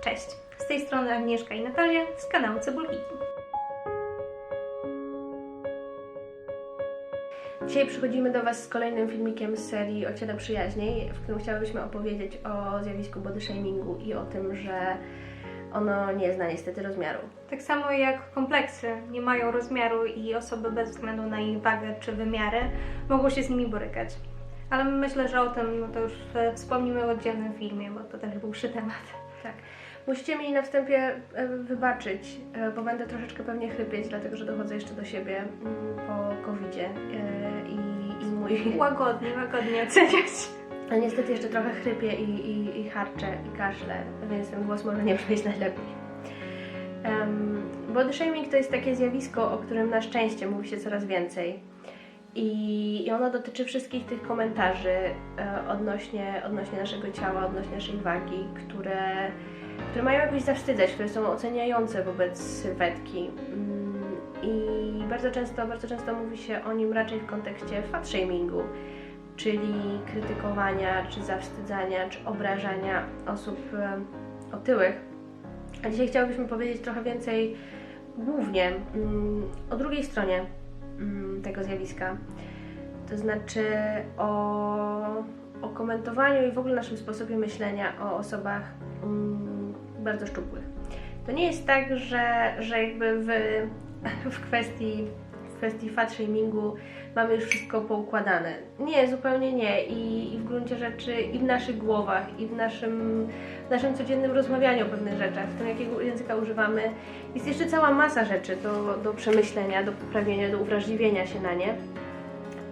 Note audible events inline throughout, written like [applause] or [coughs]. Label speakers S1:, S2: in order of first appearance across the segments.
S1: Cześć! Z tej strony Agnieszka i Natalia z kanału Cebulki.
S2: Dzisiaj przychodzimy do Was z kolejnym filmikiem z serii Ociele Przyjaźniej, w którym chciałybyśmy opowiedzieć o zjawisku body shamingu i o tym, że ono nie zna niestety rozmiaru.
S1: Tak samo jak kompleksy nie mają rozmiaru i osoby bez względu na ich wagę czy wymiary mogą się z nimi borykać. Ale myślę, że o tym no to już e, wspomnimy w oddzielnym filmie, bo to też dłuższy temat.
S2: Tak. Musicie mi na wstępie e, wybaczyć, e, bo będę troszeczkę pewnie chrypieć, dlatego że dochodzę jeszcze do siebie mm, po covidzie e, i, i mój... [laughs]
S1: Łagodnie, łagodnie oceniać.
S2: A niestety jeszcze trochę chrypię i, i, i harczę i kaszlę, więc ten głos może nie brzmieć najlepiej. Um, body shaming to jest takie zjawisko, o którym na szczęście mówi się coraz więcej. I, i ono dotyczy wszystkich tych komentarzy e, odnośnie, odnośnie naszego ciała, odnośnie naszej wagi, które, które mają jakoś zawstydzać, które są oceniające wobec sylwetki. Mm, I bardzo często, bardzo często mówi się o nim raczej w kontekście fat shamingu, czyli krytykowania, czy zawstydzania, czy obrażania osób e, otyłych. A dzisiaj chciałybyśmy powiedzieć trochę więcej głównie mm, o drugiej stronie mm, tego zjawiska. To znaczy o, o komentowaniu i w ogóle naszym sposobie myślenia o osobach bardzo szczupłych. To nie jest tak, że, że jakby w, w kwestii w kwestii fat shamingu mamy już wszystko poukładane. Nie, zupełnie nie. I, I w gruncie rzeczy i w naszych głowach, i w naszym, w naszym codziennym rozmawianiu o pewnych rzeczach, w tym jakiego języka używamy, jest jeszcze cała masa rzeczy do, do przemyślenia, do poprawienia, do uwrażliwienia się na nie.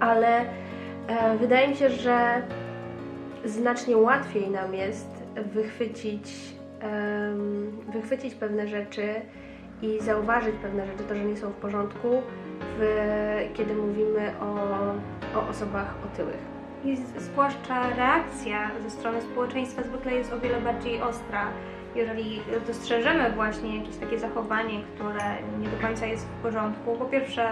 S2: Ale e, wydaje mi się, że znacznie łatwiej nam jest wychwycić, wychwycić pewne rzeczy i zauważyć pewne rzeczy, to, że nie są w porządku, w, kiedy mówimy o, o osobach otyłych.
S1: Z- zwłaszcza reakcja ze strony społeczeństwa zwykle jest o wiele bardziej ostra. Jeżeli dostrzeżemy właśnie jakieś takie zachowanie, które nie do końca jest w porządku, po pierwsze,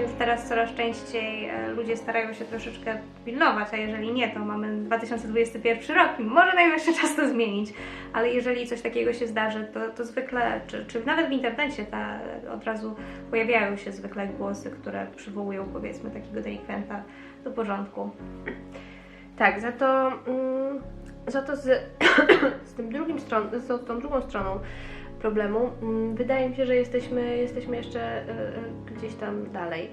S1: już teraz coraz częściej e, ludzie starają się troszeczkę pilnować, a jeżeli nie, to mamy 2021 rok i może najwyższy czas to zmienić. Ale jeżeli coś takiego się zdarzy, to, to zwykle, czy, czy nawet w internecie ta, od razu pojawiają się zwykle głosy, które przywołują powiedzmy takiego delikwenta do porządku.
S2: Tak, za to, mm, za to z, [coughs] z, tym drugim stron, z tą drugą stroną problemu mm, wydaje mi się, że jesteśmy, jesteśmy jeszcze e, e, gdzieś tam dalej.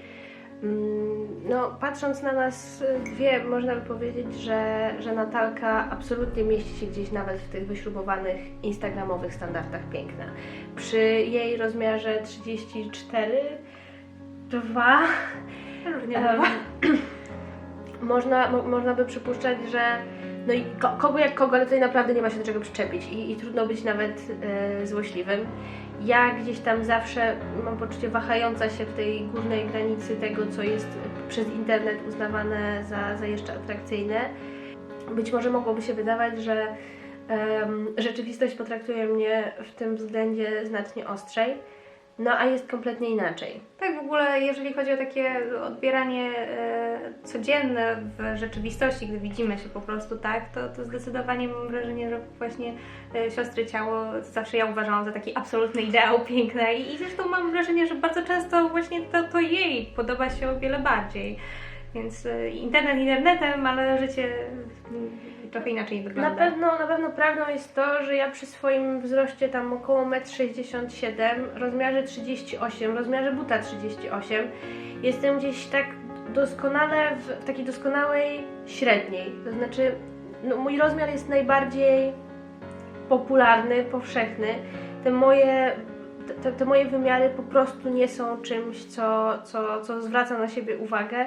S2: Mm, No, patrząc na nas e, dwie, można by powiedzieć, że, że Natalka absolutnie mieści się gdzieś nawet w tych wyśrubowanych instagramowych standardach piękna. Przy jej rozmiarze 34, 2
S1: Różnie bywa. [clears throat]
S2: można, mo, można by przypuszczać, że no i ko, kogo jak kogo, ale tutaj naprawdę nie ma się do czego przyczepić i, i trudno być nawet e, złośliwym. Ja gdzieś tam zawsze mam poczucie wahająca się w tej górnej granicy tego, co jest przez internet uznawane za, za jeszcze atrakcyjne. Być może mogłoby się wydawać, że rzeczywistość potraktuje mnie w tym względzie znacznie ostrzej, no a jest kompletnie inaczej.
S1: Tak, w ogóle jeżeli chodzi o takie odbieranie e, codzienne w rzeczywistości, gdy widzimy się po prostu tak, to, to zdecydowanie mam wrażenie, że właśnie e, siostry ciało zawsze ja uważałam za taki absolutny ideał [laughs] piękne i, i zresztą mam wrażenie, że bardzo często właśnie to, to jej podoba się o wiele bardziej. Więc e, internet internetem, ale życie mm, trochę inaczej
S2: Na
S1: wygląda.
S2: pewno, na pewno prawdą jest to, że ja przy swoim wzroście tam około 1,67 m, rozmiarze 38, rozmiarze buta 38, jestem gdzieś tak doskonale w takiej doskonałej średniej. To znaczy, no, mój rozmiar jest najbardziej popularny, powszechny. Te moje, te, te moje wymiary po prostu nie są czymś, co, co, co zwraca na siebie uwagę.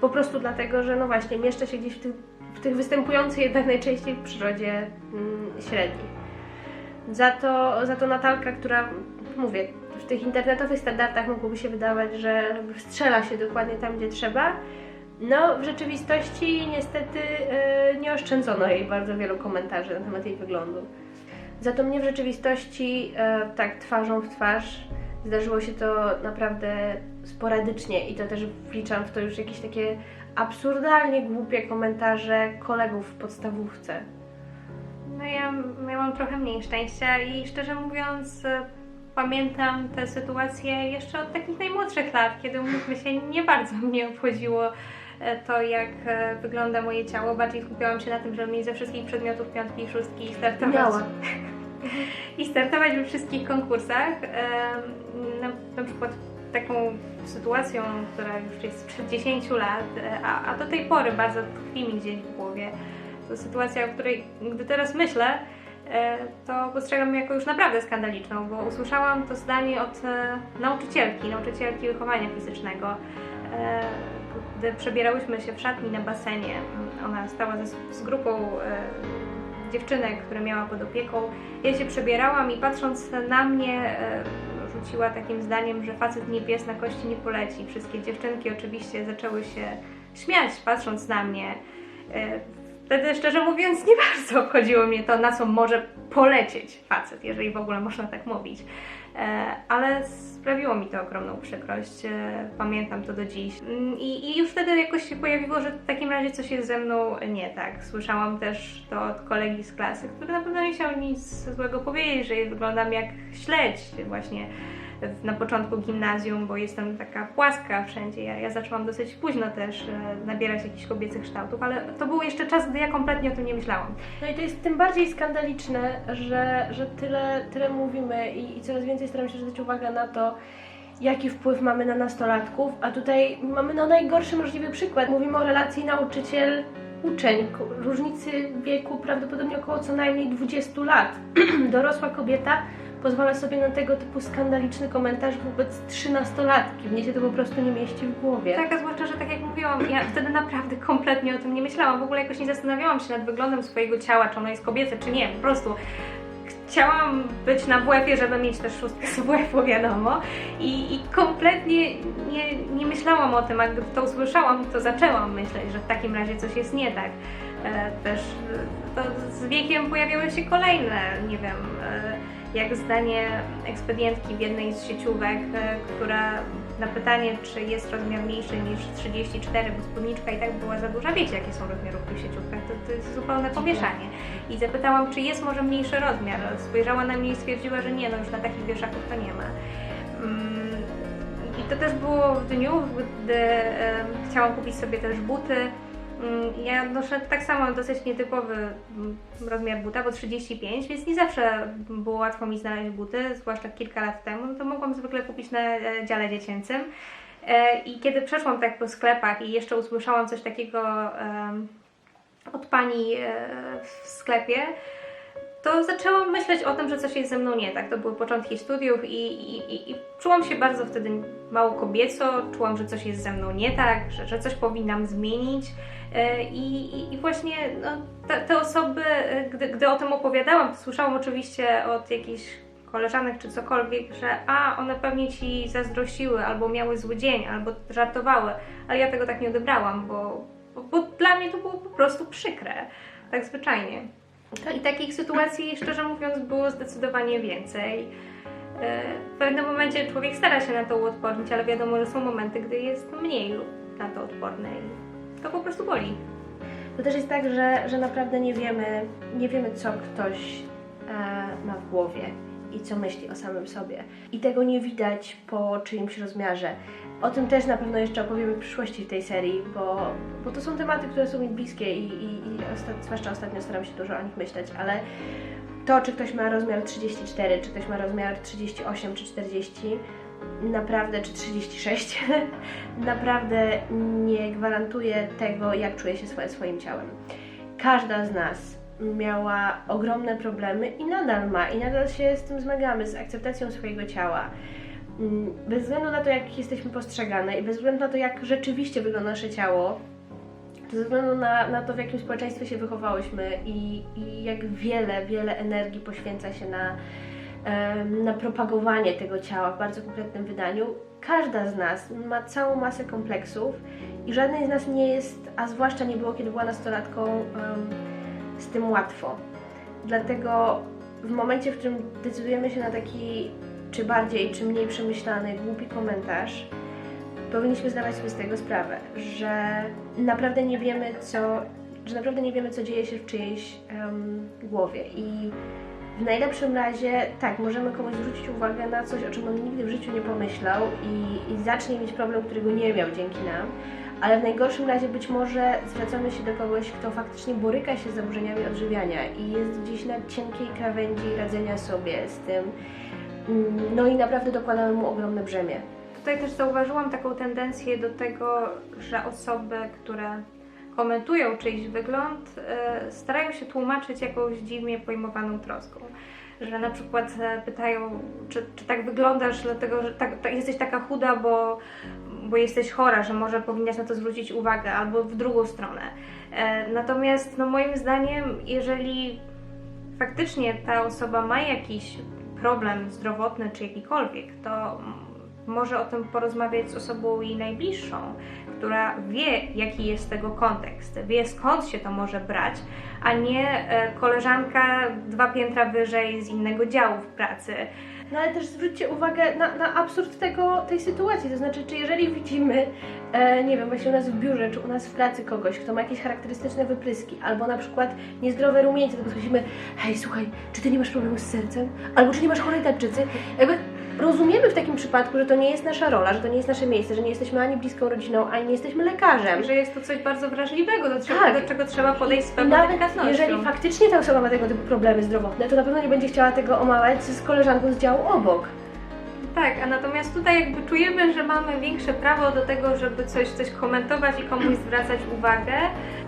S2: Po prostu dlatego, że no właśnie, mieszczę się gdzieś w tych w tych występujących jednak najczęściej w przyrodzie mm, średnich. Za to, za to Natalka, która, mówię, w tych internetowych standardach mogłoby się wydawać, że strzela się dokładnie tam, gdzie trzeba, no w rzeczywistości niestety e, nie oszczędzono jej bardzo wielu komentarzy na temat jej wyglądu. Za to mnie w rzeczywistości e, tak twarzą w twarz zdarzyło się to naprawdę sporadycznie i to też wliczam w to już jakieś takie absurdalnie głupie komentarze kolegów w podstawówce.
S1: No ja miałam trochę mniej szczęścia i szczerze mówiąc e, pamiętam tę sytuację jeszcze od takich najmłodszych lat, kiedy umówmy się, nie bardzo mnie obchodziło e, to, jak e, wygląda moje ciało. Bardziej skupiałam się na tym, żeby mieć ze wszystkich przedmiotów piątki i szóstki i startować.
S2: Miała.
S1: I startować we wszystkich konkursach. Na, na przykład taką sytuacją, która już jest sprzed 10 lat, e, a, a do tej pory bardzo tkwi mi gdzieś w głowie. To sytuacja, o której, gdy teraz myślę, e, to postrzegam jako już naprawdę skandaliczną, bo usłyszałam to zdanie od e, nauczycielki, nauczycielki wychowania fizycznego. Gdy przebierałyśmy się w szatni na basenie, ona stała ze, z grupą dziewczynek, które miała pod opieką. Ja się przebierałam i patrząc na mnie e, rzuciła takim zdaniem, że facet nie pies na kości nie poleci. Wszystkie dziewczynki oczywiście zaczęły się śmiać patrząc na mnie. E, Wtedy szczerze mówiąc nie bardzo obchodziło mnie to, na co może polecieć facet, jeżeli w ogóle można tak mówić. E, Ale sprawiło mi to ogromną przykrość. E, Pamiętam to do dziś. Mm, I, I już wtedy jakoś się pojawiło, że w takim razie coś jest ze mną nie tak. Słyszałam też to od kolegi z klasy, który na pewno nie chciał nic złego powiedzieć, że wyglądam jak śledź właśnie na początku gimnazjum, bo jestem taka płaska wszędzie. Ja, ja zaczęłam dosyć późno też e, nabierać jakichś kobiecych kształtów, ale to był jeszcze czas, gdy ja kompletnie o tym nie myślałam.
S2: No i to jest tym bardziej skandaliczne, że, że tyle, tyle mówimy i, i coraz więcej staram się zwrócić uwagę na to, jaki wpływ mamy na nastolatków, a tutaj mamy no najgorszy możliwy przykład. Mówimy o relacji nauczyciel-uczeń, ko- różnicy wieku prawdopodobnie około co najmniej 20 lat. [clears throat] Dorosła kobieta pozwala sobie na tego typu skandaliczny komentarz wobec trzynastolatki. Mnie się to po prostu nie mieści w głowie.
S1: Tak, a zwłaszcza, że tak jak mówiłam, ja wtedy naprawdę kompletnie o tym nie myślałam. W ogóle jakoś nie zastanawiałam się nad wyglądem swojego ciała, czy ono jest kobiece, czy nie. Po prostu chciałam być na WF-ie, żeby mieć też szóstkę z WF-u, wiadomo. I, I kompletnie nie, nie myślałam o tym, a gdy to usłyszałam, to zaczęłam myśleć, że w takim razie coś jest nie tak. E, też e, to z wiekiem pojawiały się kolejne, nie wiem, e, jak zdanie ekspedientki w jednej z sieciówek, e, która na pytanie, czy jest rozmiar mniejszy niż 34, bo spódniczka i tak była za duża, wiecie jakie są rozmiarówki w sieciówkach, to, to jest zupełne pomieszanie. I zapytałam, czy jest może mniejszy rozmiar. Spojrzała na mnie i stwierdziła, że nie, no już na takich wieszaków to nie ma. Mm, I to też było w dniu, gdy em, chciałam kupić sobie też buty. Mm, Ja noszę tak samo dosyć nietypowy mm, rozmiar buta, bo 35, więc nie zawsze było łatwo mi znaleźć buty, zwłaszcza kilka lat temu, no to mogłam zwykle kupić na e, dziale dziecięcym. E, I kiedy przeszłam tak po sklepach i jeszcze usłyszałam coś takiego od pani e, w sklepie, to zaczęłam myśleć o tym, że coś jest ze mną nie tak. To były początki studiów i, i, i, i czułam się bardzo wtedy mało kobieco, czułam, że coś jest ze mną nie tak, że, że coś powinnam zmienić. E, I, i, i właśnie no, te, te osoby, e, gdy, gdy o tym opowiadałam, słyszałam oczywiście od jakichś koleżanek czy cokolwiek, że a, one pewnie ci zazdrościły, albo miały zły dzień, albo żartowały, ale ja tego tak nie odebrałam, bo, bo, bo dla mnie to było po prostu przykre, tak zwyczajnie. I takich sytuacji, szczerze mówiąc, było zdecydowanie więcej. E, W pewnym momencie człowiek stara się na to uodpornić, ale wiadomo, że są momenty, gdy jest mniej na to odporny i to po prostu boli.
S2: To też jest tak, że, że naprawdę nie wiemy, nie wiemy, co ktoś e, ma w głowie i co myśli o samym sobie. I tego nie widać po czyimś rozmiarze. O tym też na pewno jeszcze opowiemy w przyszłości w tej serii, bo, bo to są tematy, które są mi bliskie i, i, i zwłaszcza ostatnio staram się dużo o nich myśleć, ale to, czy ktoś ma rozmiar 34, czy ktoś ma rozmiar 38 czy 40, naprawdę, czy 36, [laughs] naprawdę nie gwarantuje tego, jak czuje się swoje, swoim ciałem. Każda z nas miała ogromne problemy i nadal ma, i nadal się z tym zmagamy, z akceptacją swojego ciała. Mm, Bez względu na to, jak jesteśmy postrzegane i bez względu na to, jak rzeczywiście wygląda nasze ciało, to ze względu na, na to, w jakim społeczeństwie się wychowałyśmy i, i jak wiele, wiele energii poświęca się na, na propagowanie tego ciała w bardzo konkretnym wydaniu, każda z nas ma całą masę kompleksów i żadnej z nas nie jest, a zwłaszcza nie było, kiedy była nastolatką, z tym łatwo. Dlatego w momencie, w którym decydujemy się na taki czy bardziej, czy mniej przemyślany, głupi komentarz, powinniśmy zdawać sobie z tego sprawę, że naprawdę nie wiemy, co że naprawdę nie wiemy, co dzieje się w czyjejś em, głowie. I w najlepszym razie, tak, możemy komuś zwrócić uwagę na coś, o czym on nigdy w życiu nie pomyślał i, i zacznie mieć problem, którego nie miał dzięki nam. Ale w najgorszym razie być może zwracamy się do kogoś, kto faktycznie boryka się z zaburzeniami odżywiania i jest gdzieś na cienkiej krawędzi radzenia sobie z tym. Mm, No i naprawdę dokładamy mu ogromne brzemię.
S1: Tutaj też zauważyłam taką tendencję do tego, że osoby, które komentują czyjś wygląd, e, starają się tłumaczyć jakąś dziwnie pojmowaną troską. Że na przykład e, pytają, czy, czy tak wyglądasz, dlatego że tak, jesteś taka chuda, bo, bo jesteś chora, że może powinnaś na to zwrócić uwagę, albo w drugą stronę. E, Natomiast no, moim zdaniem, jeżeli faktycznie ta osoba ma jakiś problem zdrowotny czy jakikolwiek, to może o tym porozmawiać z osobą jej najbliższą, która wie, jaki jest tego kontekst, wie skąd się to może brać, a nie e, koleżanka dwa piętra wyżej z innego działu w pracy.
S2: No ale też zwróćcie uwagę na, na absurd tego, tej sytuacji. To znaczy, czy jeżeli widzimy, e, nie wiem, właśnie u nas w biurze, czy u nas w pracy kogoś, kto ma jakieś charakterystyczne wypryski, albo na przykład niezdrowe rumieńce, to słyszymy, hej, słuchaj, czy ty nie masz problemu z sercem? Albo czy nie masz chorej tarczycy? Jakby rozumiemy w takim przypadku, że to nie jest nasza rola, że to nie jest nasze miejsce, że nie jesteśmy ani bliską rodziną, ani nie jesteśmy lekarzem.
S1: Że jest to coś bardzo wrażliwego, do czego,
S2: Tak.
S1: do czego trzeba podejść z
S2: I
S1: pewną
S2: nawet
S1: delikatnością.
S2: jeżeli faktycznie ta osoba ma tego typu problemy zdrowotne, to na pewno nie będzie chciała tego omawiać z koleżanką z działu obok.
S1: Tak, a natomiast tutaj jakby czujemy, że mamy większe prawo do tego, żeby coś, coś komentować i komuś zwracać uwagę.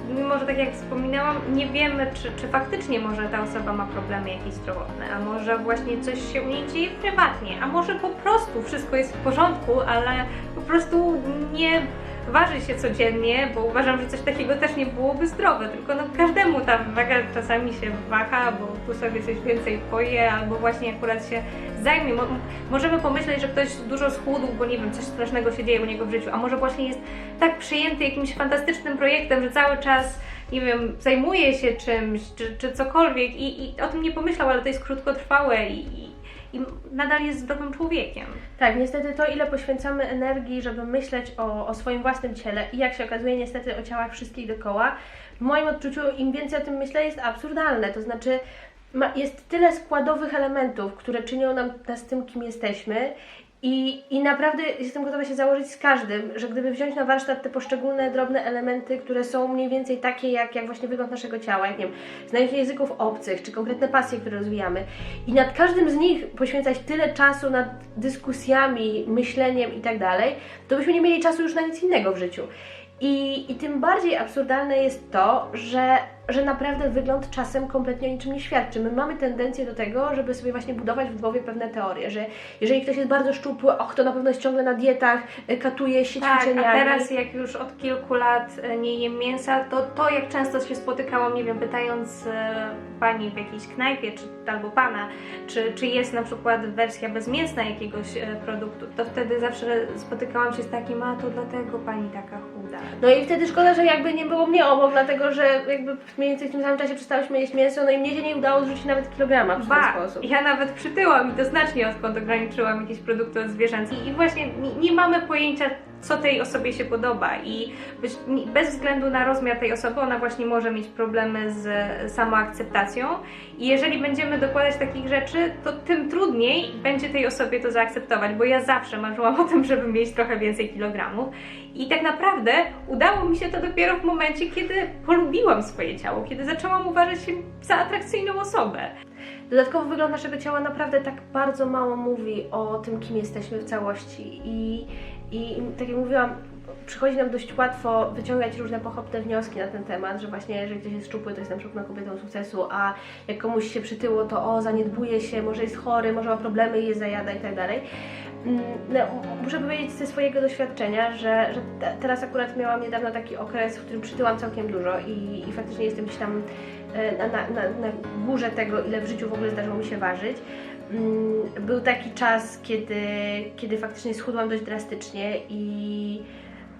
S1: Mimo, że tak jak wspominałam, nie wiemy, czy, czy faktycznie może ta osoba ma problemy jakieś zdrowotne, a może właśnie coś się u niej dzieje prywatnie, a może po prostu wszystko jest w porządku, ale po prostu nie waży się codziennie, bo uważam, że coś takiego też nie byłoby zdrowe, tylko no każdemu ta waga czasami się waha, bo tu sobie coś więcej poje, albo właśnie akurat się zajmie. Mo możemy pomyśleć, że ktoś dużo schudł, bo nie wiem, coś strasznego się dzieje u niego w życiu, a może właśnie jest tak przyjęty jakimś fantastycznym projektem, że cały czas nie wiem, zajmuje się czymś, czy, czy cokolwiek i, i o tym nie pomyślał, ale to jest krótkotrwałe i, i, nadal jest zdrowym człowiekiem.
S2: Tak, niestety to, ile poświęcamy energii, żeby myśleć o, o swoim własnym ciele i jak się okazuje, niestety o ciałach wszystkich dookoła, w moim odczuciu im więcej o tym myślę, jest absurdalne. To znaczy, ma, jest tyle składowych elementów, które czynią nam nas tym, kim jesteśmy. I, I naprawdę jestem gotowa się założyć z każdym, że gdyby wziąć na warsztat te poszczególne drobne elementy, które są mniej więcej takie jak, jak właśnie wygląd naszego ciała, jak nie wiem, znanie języków obcych, czy konkretne pasje, które rozwijamy, i nad każdym z nich poświęcać tyle czasu nad dyskusjami, myśleniem i tak dalej, to byśmy nie mieli czasu już na nic innego w życiu. I, I tym bardziej absurdalne jest to, że, że naprawdę wygląd czasem kompletnie o niczym nie świadczy. My mamy tendencję do tego, żeby sobie właśnie budować w głowie pewne teorie, że jeżeli ktoś jest bardzo szczupły, och, to na pewno jest ciągle na dietach, y, katuje się
S1: Tak,
S2: ćwiczeniami.
S1: a teraz jak już od kilku lat e, nie jem mięsa, to to jak często się spotykałam, nie wiem, pytając e, pani w jakiejś knajpie, czy albo pana, czy, czy jest na przykład wersja bezmięsna jakiegoś produktu, to wtedy zawsze spotykałam się z takim, a to dlatego pani taka chuda.
S2: No i wtedy szkoda, że jakby nie było mnie obok, dlatego że jakby mniej więcej w tym samym czasie przestałyśmy jeść mięso, no i mnie się nie udało zrzucić nawet kilograma w ten sposób.
S1: ja nawet przytyłam i to znacznie odkąd ograniczyłam jakieś produkty od zwierząt I, właśnie nie, nie mamy pojęcia, co tej osobie się podoba i bez względu na rozmiar tej osoby, ona właśnie może mieć problemy z samoakceptacją i jeżeli będziemy dokładać takich rzeczy, to tym trudniej będzie tej osobie to zaakceptować, bo ja zawsze marzyłam [laughs] o tym, żeby mieć trochę więcej kilogramów i tak naprawdę udało mi się to dopiero w momencie, kiedy polubiłam swoje ciało, kiedy zaczęłam uważać się za atrakcyjną osobę.
S2: Dodatkowo wygląd naszego ciała naprawdę tak bardzo mało mówi o tym, kim jesteśmy w całości. I, i tak jak mówiłam, przychodzi nam dość łatwo wyciągać różne pochopne wnioski na ten temat, że właśnie jeżeli ktoś jest szczupły, to jest na przykład kobietą sukcesu, a jak komuś się przytyło, to o, zaniedbuje się, może jest chory, może ma problemy i je zajada i tak dalej. Mm, No, muszę powiedzieć ze swojego doświadczenia, że, że te, teraz akurat miałam niedawno taki okres, w którym przytyłam całkiem dużo i, i faktycznie jestem gdzieś tam e, na, na, na górze tego, ile w życiu w ogóle zdarzyło mi się ważyć. Mm, Był taki czas, kiedy, kiedy faktycznie schudłam dość drastycznie i,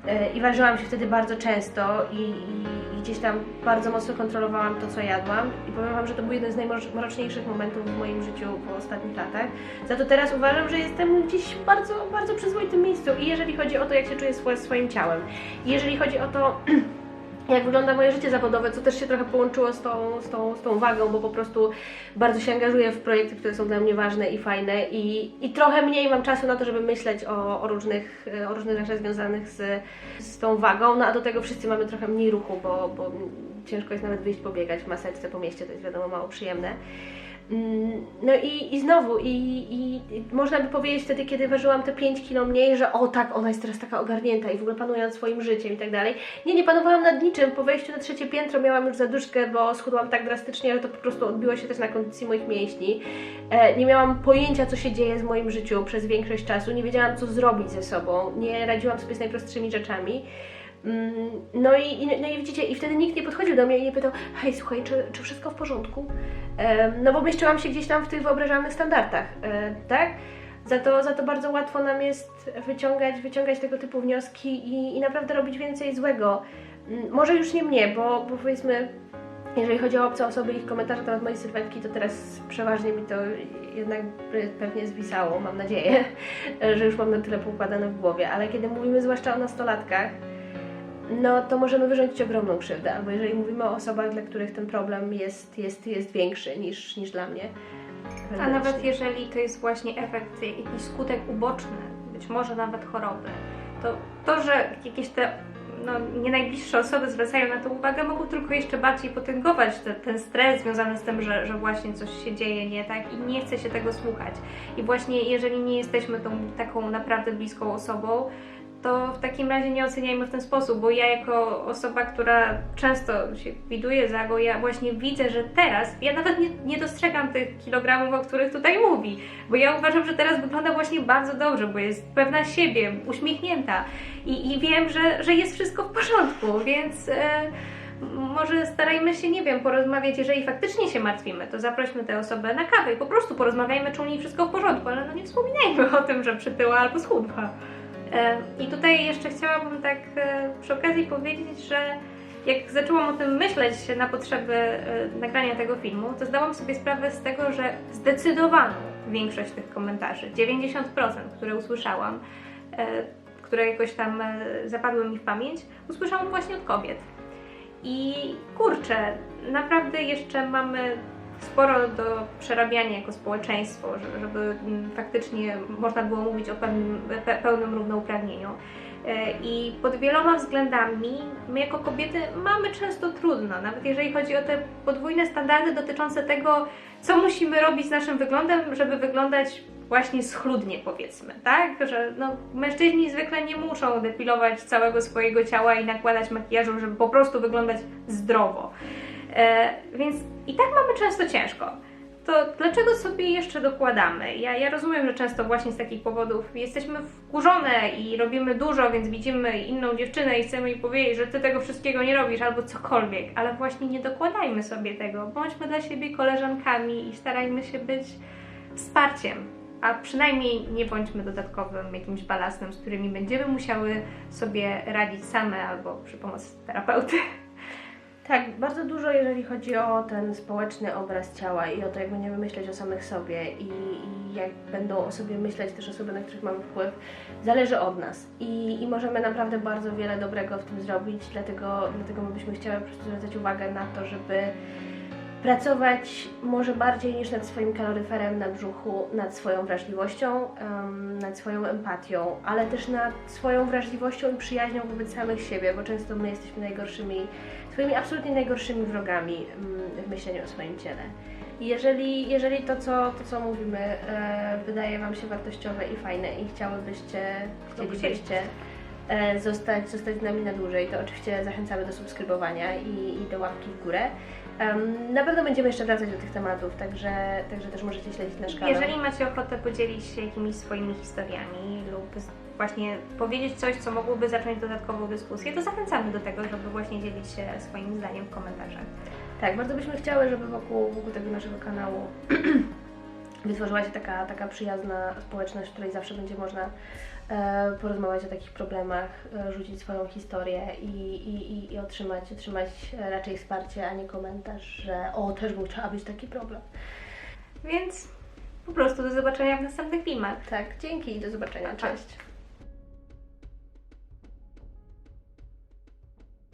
S2: e, i ważyłam się wtedy bardzo często i, i, gdzieś tam bardzo mocno kontrolowałam to, co jadłam i powiem Wam, że to był jeden z najmroczniejszych momentów w moim życiu w ostatnich latach. Za to teraz uważam, że jestem gdzieś bardzo, bardzo przyzwoitym miejscu i jeżeli chodzi o to, jak się czuję swo- swoim ciałem i jeżeli chodzi o to, [clears throat] jak wygląda moje życie zawodowe, co też się trochę połączyło z tą, z tą, z tą wagą, bo po prostu bardzo się angażuję w projekty, które są dla mnie ważne i fajne i, i trochę mniej mam czasu na to, żeby myśleć o, o, różnych, o różnych rzeczach związanych z, z tą wagą, no a do tego wszyscy mamy trochę mniej ruchu, bo, bo ciężko jest nawet wyjść pobiegać w maseczce po mieście, to jest wiadomo mało przyjemne. Mm, No i, i znowu, i, i, i można by powiedzieć wtedy, kiedy ważyłam te 5 kilo mniej, że o tak, ona jest teraz taka ogarnięta i w ogóle panuje nad swoim życiem i tak dalej. Nie, nie panowałam nad niczym. Po wejściu na trzecie piętro miałam już zaduszkę, bo schudłam tak drastycznie, że to po prostu odbiło się też na kondycji moich mięśni. E, nie miałam pojęcia, co się dzieje z moim życiu przez większość czasu. Nie wiedziałam, co zrobić ze sobą. Nie radziłam sobie z najprostszymi rzeczami. Mm, No i, i, no i widzicie, i wtedy nikt nie podchodził do mnie i nie pytał, hej, słuchaj, czy, czy wszystko w porządku? No bo mieszczyłam się gdzieś tam w tych wyobrażalnych standardach, e, tak? Za to, za to bardzo łatwo nam jest wyciągać, wyciągać tego typu wnioski i, i naprawdę robić więcej złego. Mm, Może już nie mnie, bo, bo powiedzmy, jeżeli chodzi o obce osoby i ich komentarze na temat mojej sylwetki, to teraz przeważnie mi to jednak pewnie zwisało, mam nadzieję, [laughs] że już mam na tyle poukładane w głowie, ale kiedy mówimy zwłaszcza o nastolatkach, no to możemy wyrządzić ogromną krzywdę, albo jeżeli mówimy o osobach, dla których ten problem jest, jest, jest większy niż, niż dla mnie.
S1: A nawet jeżeli to jest właśnie efekt, jakiś skutek uboczny, być może nawet choroby, to to, że jakieś te no, nie najbliższe osoby zwracają na to uwagę, mogą tylko jeszcze bardziej potęgować te, ten stres związany z tym, że, że właśnie coś się dzieje nie tak i nie chce się tego słuchać. I właśnie jeżeli nie jesteśmy tą taką naprawdę bliską osobą, to w takim razie nie oceniajmy w ten sposób, bo ja jako osoba, która często się widuje za go, ja właśnie widzę, że teraz, ja nawet nie, nie dostrzegam tych kilogramów, o których tutaj mówi, bo ja uważam, że teraz wygląda właśnie bardzo dobrze, bo jest pewna siebie, uśmiechnięta i, i wiem, że, że jest wszystko w porządku, więc... E, może starajmy się, nie wiem, porozmawiać, jeżeli faktycznie się martwimy, to zaprośmy tę osobę na kawę i po prostu porozmawiajmy, czy u niej wszystko w porządku, ale no nie wspominajmy o tym, że przytyła albo schudła. E, I tutaj jeszcze chciałabym tak e, przy okazji powiedzieć, że jak zaczęłam o tym myśleć na potrzeby e, nagrania tego filmu, to zdałam sobie sprawę z tego, że zdecydowaną większość tych komentarzy, 90%, które usłyszałam, które jakoś tam zapadły mi w pamięć, usłyszałam właśnie od kobiet. I kurczę, naprawdę jeszcze mamy sporo do przerabiania jako społeczeństwo, żeby, żeby mm, faktycznie można było mówić o pewnym, pe, pełnym równouprawnieniu. E, I pod wieloma względami my jako kobiety mamy często trudno, nawet jeżeli chodzi o te podwójne standardy dotyczące tego, co musimy robić z naszym wyglądem, żeby wyglądać właśnie schludnie powiedzmy, tak? Że no, mężczyźni zwykle nie muszą depilować całego swojego ciała i nakładać makijażu, żeby po prostu wyglądać zdrowo. E, więc i tak mamy często ciężko. To dlaczego sobie jeszcze dokładamy? Ja, ja rozumiem, że często właśnie z takich powodów jesteśmy wkurzone i robimy dużo, więc widzimy inną dziewczynę i chcemy jej powiedzieć, że ty tego wszystkiego nie robisz albo cokolwiek, ale właśnie nie dokładajmy sobie tego. Bądźmy dla siebie koleżankami i starajmy się być wsparciem. A przynajmniej nie bądźmy dodatkowym jakimś balastem, z którymi będziemy musiały sobie radzić same albo przy pomocy terapeuty.
S2: Tak, bardzo dużo, jeżeli chodzi o ten społeczny obraz ciała i o to, jak będziemy myśleć o samych sobie i, i jak będą o sobie myśleć też osoby, na których mamy wpływ, zależy od nas. I, I możemy naprawdę bardzo wiele dobrego w tym zrobić, dlatego, dlatego my byśmy chciały po prostu zwracać uwagę na to, żeby pracować może bardziej niż nad swoim kaloryferem na brzuchu, nad swoją wrażliwością, em, nad swoją empatią, ale też nad swoją wrażliwością i przyjaźnią wobec samych siebie, bo często my jesteśmy najgorszymi, swoimi absolutnie najgorszymi wrogami mm, w myśleniu o swoim ciele. Jeżeli, jeżeli to, co, to, co mówimy, e, wydaje Wam się wartościowe i fajne i chciałybyście, chcielibyście e, zostać, zostać z nami na dłużej, to oczywiście zachęcamy do subskrybowania i, i do łapki w górę. Em, na pewno będziemy jeszcze wracać do tych tematów, także, także też możecie śledzić nasz kanał.
S1: Jeżeli macie ochotę podzielić się jakimiś swoimi historiami lub właśnie powiedzieć coś, co mogłoby zacząć dodatkową dyskusję, to zachęcamy do tego, żeby właśnie dzielić się swoim zdaniem w komentarzach.
S2: Tak, bardzo byśmy chciały, żeby wokół, wokół tego naszego kanału [clears throat] wytworzyła się taka, taka przyjazna społeczność, w której zawsze będzie można porozmawiać o takich problemach, e, rzucić swoją historię i, i, i, otrzymać, otrzymać e, raczej wsparcie, a nie komentarz, że o, też bym chciała być taki problem.
S1: Więc po prostu do zobaczenia w następnych filmach.
S2: Tak, dzięki i do zobaczenia. Cześć.